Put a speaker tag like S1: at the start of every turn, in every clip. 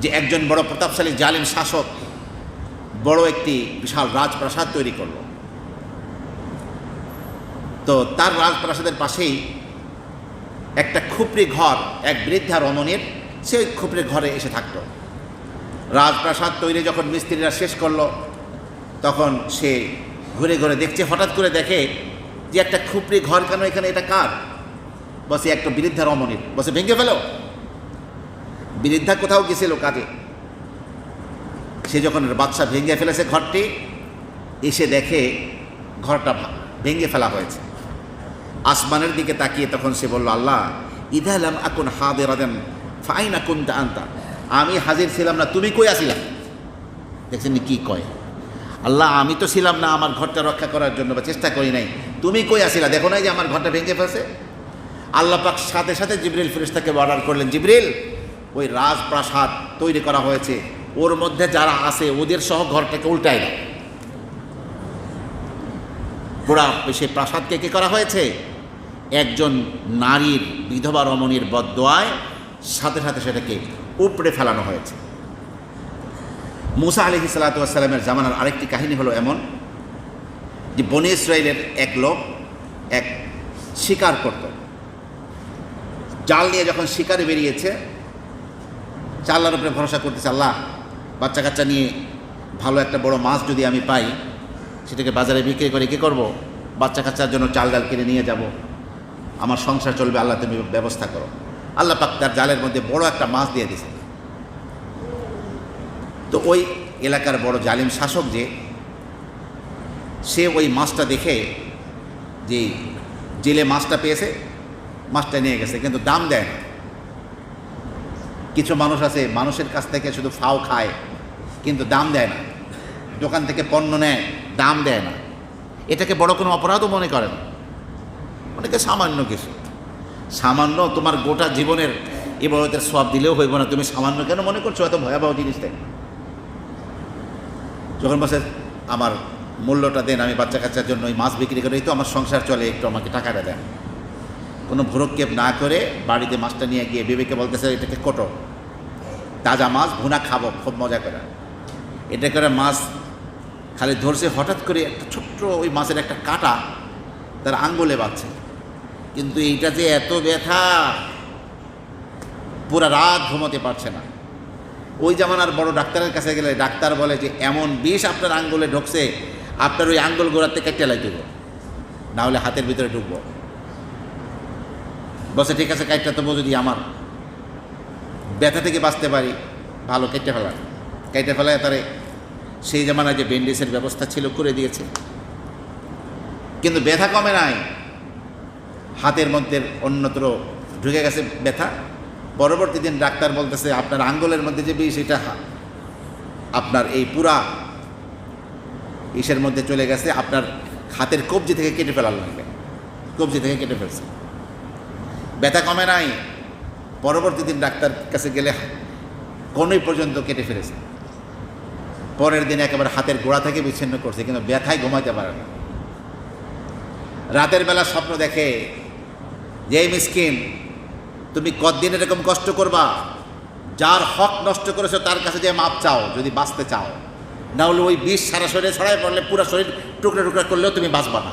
S1: যে একজন বড় প্রতাপশালী জালিম শাসক বড় একটি বিশাল রাজপ্রাসাদ তৈরি করল। তো তার রাজপ্রাসাদের পাশেই একটা খুপড়ি ঘর, এক বৃদ্ধা রমণীর, সেই খুপড়ি ঘরে এসে থাকতো। রাজপ্রাসাদ তৈরি যখন মিস্ত্রিরা শেষ করল, তখন সে ঘুরে ঘুরে দেখছে, হঠাৎ করে দেখে যে একটা খুপড়ি ঘর কেন এখানে, এটা কার? বসে একটা বৃদ্ধা রমণীর, বসে ভেঙে ফেলো। বৃদ্ধা কোথাও গেছিল কাজে সে যখন বাচ্চা ভেঙে ফেলেছে ঘরটি, এসে দেখে ঘরটা ভেঙে ফেলা হয়েছে। আসমানের দিকে তাকিয়ে তখন সে বলল, আল্লাহ ইদালাম আকুন হাদের দেন ফাইন আকুন আনতা। আমি হাজির ছিলাম না, তুমি কই আসিলা? দেখছেন কি কয়? আল্লাহ, আমি তো ছিলাম না আমার ঘরটা রক্ষা করার জন্য বা চেষ্টা করি নাই। তুমি কই আসিলা? দেখো নাই যে আমার ঘরটা ভেঙে ফেলছে? আল্লাহ পাক সাথে সাথে জিবরিল ফেরেশতাকে অর্ডার করলেন, জিবরিল ওই রাজপ্রাসাদ তৈরি করা হয়েছে। ওর মধ্যে যারা আছে, ওদের সহ ঘরটাকে উল্টাই দাও। পুরা সেই প্রাসাদকে কি করা হয়েছে? একজন নারীর, বিধবা রমণীর বদোয়ায় সাথে সাথে সেটাকে উপড়ে ফেলানো হয়েছে। মুসা আলি সালাতামের জামানার আরেকটি কাহিনী হলো এমন যে, বনে ইসরায়েলের এক লোক এক শিকার করত। জাল নিয়ে যখন শিকারে বেরিয়েছে চাল্লার উপরে ভরসা করতেছে, আল্লাহ বাচ্চা কাচ্চা নিয়ে ভালো একটা বড় মাছ যদি আমি পাই, সেটাকে বাজারে বিক্রি করে কী করব? বাচ্চা কাচ্চার জন্য চাল ডাল কিনে নিয়ে যাব। আমার সংসার চলবে, আল্লাহ তুমি ব্যবস্থা করো। আল্লাহ পাক তার জালের মধ্যে বড় একটা মাছ দিয়ে দিয়েছে। তো ওই এলাকার বড় জালিম শাসক যে, সে ওই মাছটা দেখে যে জেলে মাছটা পেয়েছে, মাছটা নিয়ে গেছে, কিন্তু দাম দেয় না। কিছু মানুষ আছে, মানুষের কাছ থেকে শুধু ফাও খায়, কিন্তু দাম দেয় না। দোকান থেকে পণ্য নেয়, দাম দেয় না। এটাকে বড় কোনো অপরাধও মনে করে না। অনেকে সামান্য কিছু। সামান্য তোমার গোটা জীবনের এবারতের সব দিলেও হইব না। তুমি সামান্য কেন মনে করছ এত ভয়াবহ জিনিসটাই যখন বসে, আমার মূল্যটা দেন, আমি বাচ্চা কাচ্চার জন্য ওই মাছ বিক্রি করে তো আমার সংসার চলে, একটু আমাকে টাকাটা দেন। কোনো ভুরক্ষেপ না করে বাড়িতে মাছটা নিয়ে গিয়ে বিবেকে বলতেছে, এটাকে কোটো। তাজা মাছ, ভুনা খাব, খুব মজা করে। এটা করে মাছ খালি ধরছে, হঠাৎ করে একটা ছোট্ট ওই মাছের একটা কাটা তার আঙ্গুলে বাচ্ছে কিন্তু এইটা যে এত ব্যথা, পুরা রাত ঘুমোতে পারছে না। ওই জামানার বড় ডাক্তারের কাছে গেলে ডাক্তার বলে যে, এমন বিষ আপনার আঙ্গুলে ঢুকছে, আপনার ওই আঙ্গুল গোড়াতে কেটে লাই দেবো না হলে হাতের ভিতরে ঢুকবো। বসে ঠিক আছে, কাইটটা তবু যদি আমার ব্যথা থেকে বাঁচতে পারি, ভালো কেটে ফেলার। কেটে ফেলায় তারে সেই জামানায় যে ব্যান্ডেজের ব্যবস্থা ছিল, করে দিয়েছে। কিন্তু ব্যথা কমে নাই। হাতের মধ্যে অন্যত্র ঢুকে গেছে ব্যথা। পরবর্তী দিন ডাক্তার বলতেছে, আপনার আঙ্গুলের মধ্যে যে বিষ, এটা আপনার এই পুরা ইসের মধ্যে চলে গেছে। আপনার হাতের কবজি থেকে কেটে ফেলার লাগবে। কবজি থেকে কেটে ফেলছে। ব্যথা কমে নাই। পরবর্তী দিন ডাক্তার কাছে গেলে কোনোই পর্যন্ত কেটে ফেলেছে। পরের দিন একেবারে হাতের গোড়া থেকে বিচ্ছিন্ন করছে, কিন্তু ব্যথায় ঘুমাইতে পারে না। রাতের বেলা স্বপ্ন দেখে যে মিসকিন, তুমি কতদিন এরকম কষ্ট করবা? যার হক নষ্ট করেছ তার কাছে যে মাপ চাও, যদি বাঁচতে চাও। না হলে ওই বিষ সারা শরীরে ছড়াই পড়লে পুরো শরীর টুকরা টুকরা করলেও তুমি বাঁচবা না।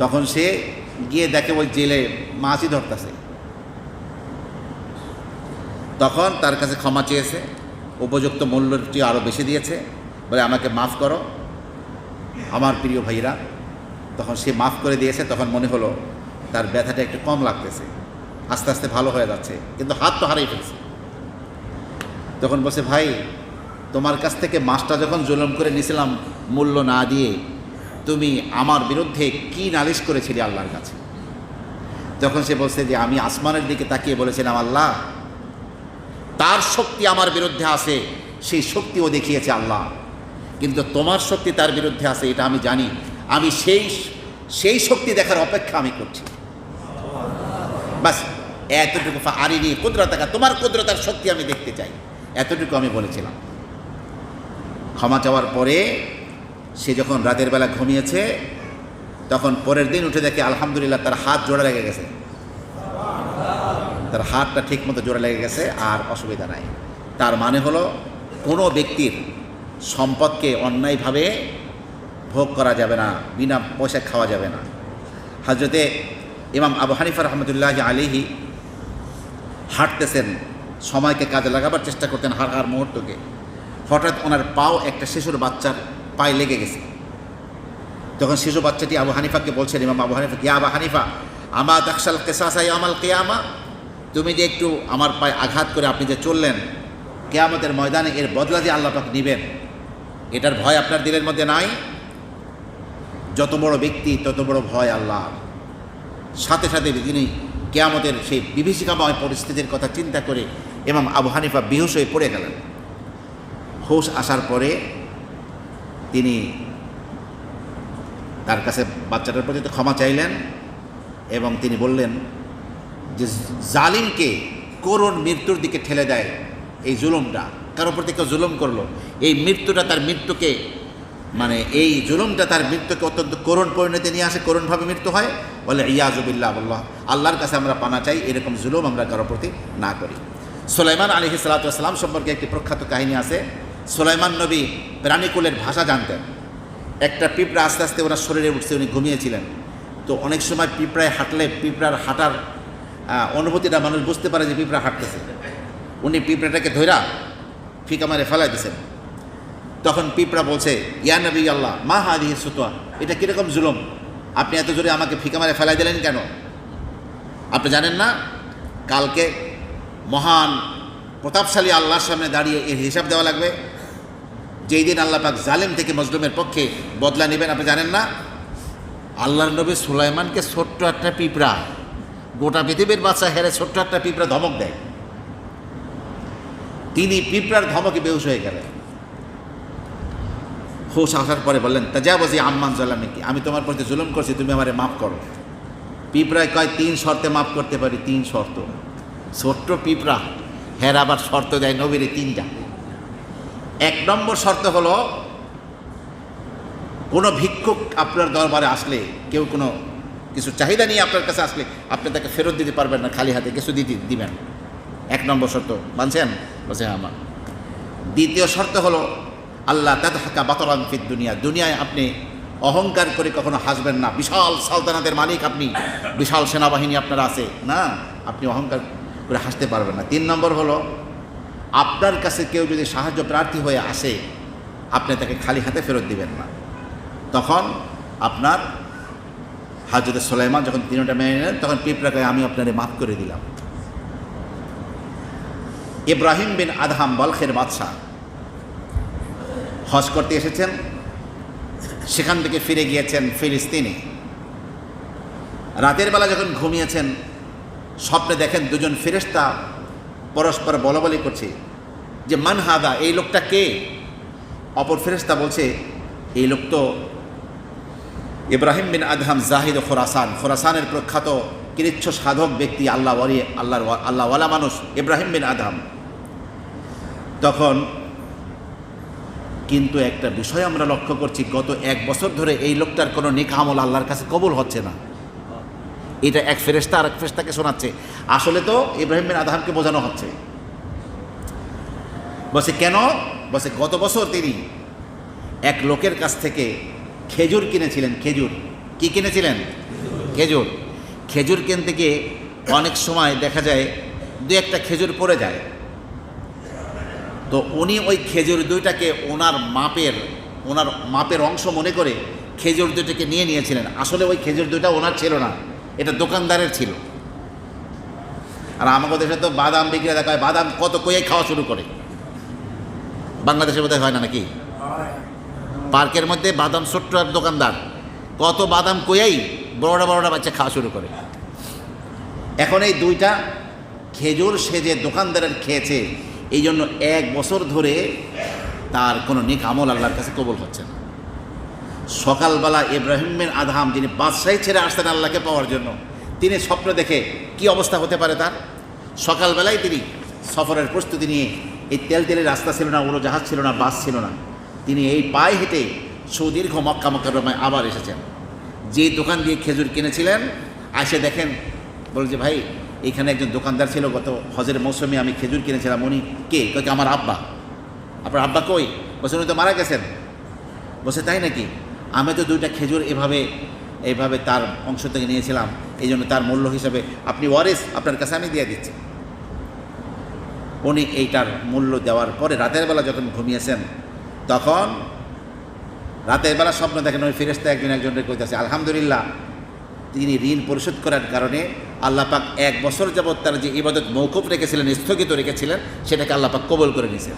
S1: তখন সে গিয়ে দেখে ওই জেলে মাছই ধরতেছে। তখন তার কাছে ক্ষমা চেয়েছে, উপযুক্ত মূল্যটি আরও বেশি দিয়েছে, বলে আমাকে মাফ করো, আমার প্রিয় ভাইরা তখন সে মাফ করে দিয়েছে, তখন মনে হলো তার ব্যথাটা একটু কম লাগতেছে, আস্তে আস্তে ভালো হয়ে যাচ্ছে, কিন্তু হাত তো হারিয়ে ফেলছে। তখন বলছে, ভাই, তোমার কাছ থেকে মাছটা যখন জুলম করে নিয়েছিলাম, মূল্য না দিয়ে তুমি আমার বিরুদ্ধে কি নালিশ করেছিলে আল্লাহর কাছে? তখন সে বলছে যে আমি আসমানের দিকে তাকিয়ে বলেছিলাম, আল্লাহ, তার শক্তি আমার বিরুদ্ধে আছে, সেই শক্তিও দেখিয়েছে আল্লাহ। কিন্তু তোমার শক্তি তার বিরুদ্ধে আছে, এটা আমি জানি। আমি সেই সেই শক্তি দেখার অপেক্ষা আমি করছি। বাস, এতটুকু আরিনি কুদরতাকা তোমার কুদরতার শক্তি আমি দেখতে চাই। এতটুকু আমি বলেছিলাম। ক্ষমা চাওয়ার পরে সে যখন রাতের বেলা ঘুমিয়েছে, তখন পরের দিন উঠে দেখে আলহামদুলিল্লাহ তার হাত জোড়া লেগে গেছে। তার হাতটা ঠিক মতো জোড়া লেগে গেছে, আর অসুবিধা নাই। তার মানে হলো, কোনো ব্যক্তির সম্পদকে অন্যায়ভাবে ভোগ করা যাবে না, বিনা পয়সা খাওয়া যাবে না। হাজরতে ইমাম আবু হানিফা রহমতুল্লাহ আলিহি হাঁটতেছেন, সময়কে কাজে লাগাবার চেষ্টা করতেন হার হার মুহূর্তকে। হঠাৎ ওনার পাও একটা শিশুর বাচ্চার পায়ে লেগে গেছে। তখন শিশু বাচ্চাটি আবু হানিফাকে বলছেন, ইমাম আবু হানিফা কি আবু হানিফা, আমা দাকশাল কেসাসাই আমাল কেয়ামা? তুমি যে একটু আমার পায়ে আঘাত করে আপনি যে চললেন, কেয়ামতের ময়দানে এর বদলা যে আল্লাহ পাক নেবেন, এটার ভয় আপনার দিলের মধ্যে নাই? যত বড় ব্যক্তি, তত বড় ভয় আল্লাহ। সাথে সাথে তিনি কেয়ামতের সেই বিভীষিকাময় পরিস্থিতির কথা চিন্তা করে এবং আবু হানিফা বিহুশ হয়ে পড়ে গেলেন। হোশ আসার পরে তিনি তার কাছে বাচ্চাটার প্রতি ক্ষমা চাইলেন এবং তিনি বললেন যে জালিমকে করুণ মৃত্যুর দিকে ঠেলে দেয় এই জুলুমটা। কারোর প্রতি কেউ জুলুম করল? এই মৃত্যুটা তার মৃত্যুকে মানে এই জুলুমটা তার মৃত্যুকে অত্যন্ত করুণ পরিণতি নিয়ে আসে, করুণভাবে মৃত্যু হয়। বলে ইয়াজুবিল্লাহ আল্লাহ, আল্লাহর কাছে আমরা পানা চাই, এরকম জুলুম আমরা কারোর প্রতি না করি। সোলাইমান আলী সালাতাম সম্পর্কে একটি প্রখ্যাত কাহিনী আছে। সোলাইমান নবী প্রাণীকুলের ভাষা জানতেন। একটা পিঁপড়া আস্তে আস্তে ওনার শরীরে উঠছে, উনি ঘুমিয়েছিলেন। তো অনেক সময় পিঁপড়ায় হাঁটলে পিঁপড়ার হাঁটার অনুভূতিটা মানুষ বুঝতে পারে যে পিঁপড়া হাঁটতেছে। উনি পিঁপড়াটাকে ধৈরা ফিকা মারে ফেলাই দিয়েছেন তখন পিঁপড়া বলছে, ইয়া নবী আল্লাহ, মা হাদি সুতোয়া, এটা কীরকম জুলুম? আপনি এত জোরে আমাকে ফিকা মারে ফেলাই দিলেন কেন? আপনি জানেন না, কালকে মহান প্রতাপশালী আল্লাহর সামনে দাঁড়িয়ে এর হিসাব দেওয়া লাগবে। যেই দিন আল্লাহ পাক জালেম থেকে মজলুমের পক্ষে বদলা নেবেন, আপনি জানেন না? আল্লাহর নবী সুলাইমানকে ছোট্ট একটা পিঁপড়া, গোটা পৃথিবীর বাচ্চা হেরে ছোট্ট একটা পিঁপড়া ধমক দেয়। তিনি পিঁপড়ার ধমকে বেহুশ হয়ে গেলেন। হোশ আসার পরে বললেন তা যা তাজাবাজি আম্মান জালামে কি আমি তোমার প্রতি জুলুম করছি, তুমি আমারে মাফ করো। পিঁপড়ায় কয়, তিন শর্তে মাফ করতে পারি, তিন শর্ত। ছোট্ট পিঁপড়া, হের আবার শর্ত দেয় নবীরে তিনটা। এক নম্বর শর্ত হলো, কোনো ভিক্ষুক আপনার দরবারে আসলে, কেউ কোনো কিছু চাহিদা নিয়ে আপনার কাছে আসলে, আপনি তাকে ফেরত দিতে পারবেন না, খালি হাতে কিছু দিতে, দিবেন। এক নম্বর শর্ত, মানছেন? বলছে আমার। দ্বিতীয় শর্ত হলো, আল্লাহ তাদ হাকা বাতরান ফির দুনিয়া। দুনিয়ায় আপনি অহংকার করে কখনো হাসবেন না। বিশাল সালতানাতের মালিক আপনি, বিশাল সেনাবাহিনী আপনার আছে। না, আপনি অহংকার করে হাসতে পারবেন না। তিন নম্বর হলো আপনার কাছে কেউ যদি সাহায্য প্রার্থী হয়ে আসে, আপনি তাকে খালি হাতে ফেরত দিবেন না। তখন আপনার হাজরত সোলাইমান যখন তিনটা মেনে নিলেন, তখন পিঁপড়াকে আমি আপনারে মাফ করে দিলাম। ইব্রাহিম বিন আদহাম বলখের বাদশাহ হজ করতে এসেছেন। সেখান থেকে ফিরে গিয়েছেন ফিলিস্তিনে। রাতের বেলা যখন ঘুমিয়েছেন, স্বপ্নে দেখেন দুজন ফেরেস্তা পরস্পর বলাবলি করছে যে, মান হাদা, এই লোকটা কে? অপর ফেরেস্তা বলছে, এই লোক তো ইব্রাহিম বিন আদহাম জাহিদ খোরাসান। খোরাসানের প্রখ্যাত কৃচ্ছ সাধক ব্যক্তি আল্লাহ ওয়ালি, আল্লাহর আল্লাহওয়ালা মানুষ ইব্রাহিম বিন আদহাম। তখন কিন্তু একটা বিষয় আমরা লক্ষ্য করছি, গত এক বছর ধরে এই লোকটার কোনো নেক আমল আল্লাহর কাছে কবুল হচ্ছে না। এটা এক ফেরেস্তা আর এক ফেরেস্তাকে শোনাচ্ছে। আসলে তো ইব্রাহিম বিন আদহামকে বোঝানো হচ্ছে। বসে কেন? বসে গত বছর তিনি এক লোকের কাছ থেকে খেজুর কিনেছিলেন, খেজুর। কি কিনেছিলেন? খেজুর। খেজুর কিনতে গিয়ে অনেক সময় দেখা যায় দু একটা খেজুর পড়ে যায়। তো উনি ওই খেজুর দুইটাকে ওনার মাপের ওনার মাপের অংশ মনে করে খেজুর দুইটাকে নিয়ে নিয়েছিলেন। আসলে ওই খেজুর দুইটা ওনার ছিল না। এটা দোকানদারের ছিল। আর আমাদের দেশে তো বাদাম বিক্রি দেখা হয় বাদাম কত কয়ে খাওয়া শুরু করে? বাংলাদেশের মধ্যে হয় না নাকি? পার্কের মধ্যে বাদাম ছোট্ট এক দোকানদার, কত বাদাম কইয়াই বড়োটা বড়োটা বাচ্চা খাওয়া শুরু করে। এখন এই দুইটা খেজুর সে যে দোকানদারের খেয়েছে এই জন্য এক বছর ধরে তার কোনো নিক আমল আল্লাহর কাছে কবল হচ্ছে না। সকালবেলা ইব্রাহিমের আধাম যিনি বাদশাহী ছেড়ে আসতেন আল্লাহকে পাওয়ার জন্য, তিনি স্বপ্ন দেখে কি অবস্থা হতে পারে তার? সকালবেলায় তিনি সফরের প্রস্তুতি নিয়ে এই তেল তেলের রাস্তা ছিল না উড়োজাহাজ ছিল না, বাস ছিল না। তিনি এই পায়ে হেঁটে সুদীর্ঘ মক্কা মক্কারমায় আবার এসেছেন। যে দোকান দিয়ে খেজুর কিনেছিলেন, আসে দেখেন, বলে যে, ভাই, এখানে একজন দোকানদার ছিল, গত হজের মৌসুমে আমি খেজুর কিনেছিলাম, উনি কে? কয়েক আমার আব্বা? আপনার আব্বা কই? বসে উনি তো মারা গেছেন। বসে তাই নাকি? আমি তো দুইটা খেজুর এভাবে এইভাবে তার অংশ থেকে নিয়েছিলাম, এই জন্য তার মূল্য হিসাবে আপনি ওয়ারেস আপনার কাছে আমি দিয়ে দিচ্ছি। উনি এইটার মূল্য দেওয়ার পরে রাতের বেলা যখন ঘুমিয়েছেন, তখন রাতের বেলা স্বপ্ন দেখেন ওই ফেরেস্তা একজন একজনের কইতেছে, আলহামদুলিল্লাহ, তিনি ঋণ পরিশোধ করার কারণে আল্লাহ পাক এক বছর যাবৎ তার যে ইবাদত মৌকুফ রেখেছিলেন, স্থগিত রেখেছিলেন, সেটাকে আল্লাহ পাক কবল করে নিয়েছেন।